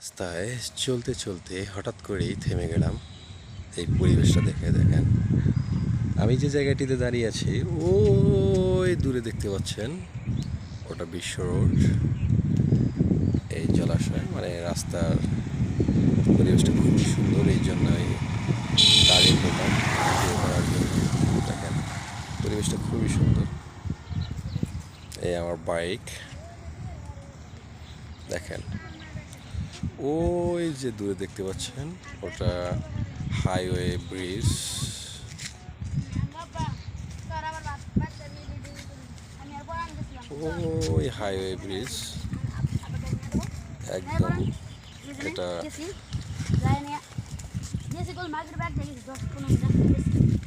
রাস্তায় চলতে চলতে হঠাৎ করেই থেমে গেলাম। এই পরিবেশটা দেখে দেখেন। আমি যে জায়গাটিতে দাঁড়িয়ে আছি, ওই দূরে দেখতে পাচ্ছেন ওটা বিশ্ব রোড। এই জলাশয় মানে রাস্তার পরিবেশটা খুবই সুন্দর, এই জন্যই দাঁড়িয়ে জন্য দেখেন, পরিবেশটা খুবই সুন্দর। এই আমার বাইক, দেখেন। ওই যে দূরে দেখতে পাচ্ছেন, ওটা হাইওয়ে ব্রিজ ওই হাইওয়ে ব্রিজ একদম এটা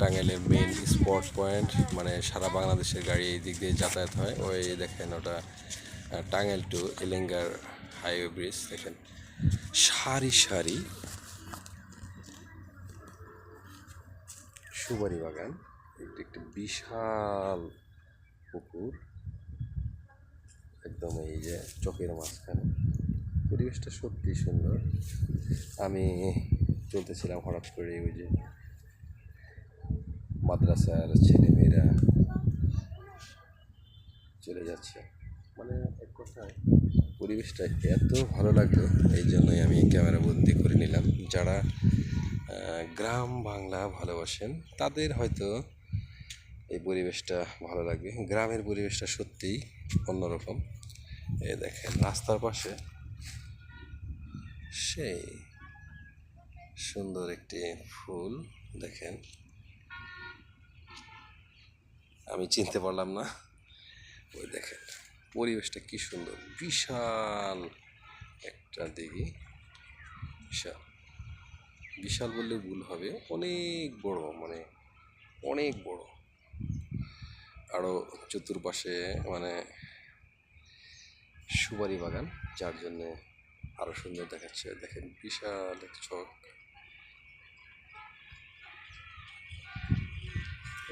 টাঙ্গাইলের মেন স্পট পয়েন্ট মানে সারা বাংলাদেশের গাড়ি এই দিক দিয়ে যাতায়াত হয়। ওই দেখেন ওটা টাঙ্গাইল টু এলেঙ্গার হাইওয়ে ব্রিজ দেখেন। সারি সারি সুপারি বাগান। একটি একটি বিশাল পুকুর। একদম এই যে চকের মাঝখানে। পরিবেশটা সত্যি সুন্দর। আমি চলতেছিলাম হঠাৎ করে ওই যে মাদ্রাসার ছেলেমেয়েরা চলে যাচ্ছে। মানে এক কথায় পরিবেশটা এত ভালো লাগল, এই জন্যই আমি ক্যামেরা বন্দি করে নিলাম। যারা গ্রাম বাংলা ভালোবাসেন, তাদের হয়তো এই পরিবেশটা ভালো লাগবে। গ্রামের পরিবেশটা সত্যিই অন্যরকম। এ দেখেন, রাস্তার পাশে সেই সুন্দর একটি ফুল, দেখেন। আমি চিনতে পারলাম না। ওই দেখেন পরিবেশটা কি সুন্দর। বিশাল একটা দিঘি। বিশাল। বিশাল বললে ভুল হবে। অনেক বড় মানে অনেক বড়। আরও চতুর্পাশে মানে সুপারি বাগান, যার জন্যে আরও সুন্দর দেখাচ্ছে। দেখেন, বিশাল এক চক।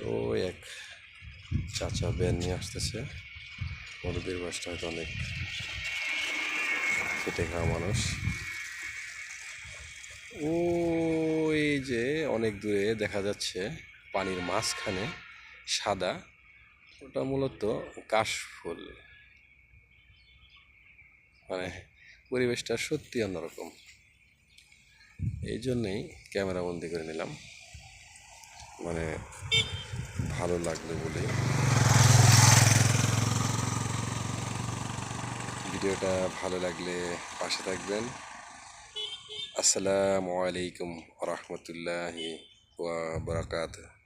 ও এক চাচা ব্যান নিয়ে আসতেছে। মরুদের বাসটা হয়তো অনেক খেটে খাওয়া মানুষ। ওই যে অনেক দূরে দেখা যাচ্ছে পানির মাঝখানে সাদা, ওটা মূলত কাশফুল মানে পরিবেশটা সত্যি অন্যরকম। এই জন্যেই ক্যামেরা বন্দি করে নিলাম। মানে ভালো লাগল বলে ভিডিওটা ভালো লাগলে পাশে থাকবেন। আসসালামু আলাইকুম রহমতুল্লাহি ওয়া বারাকাতুহু।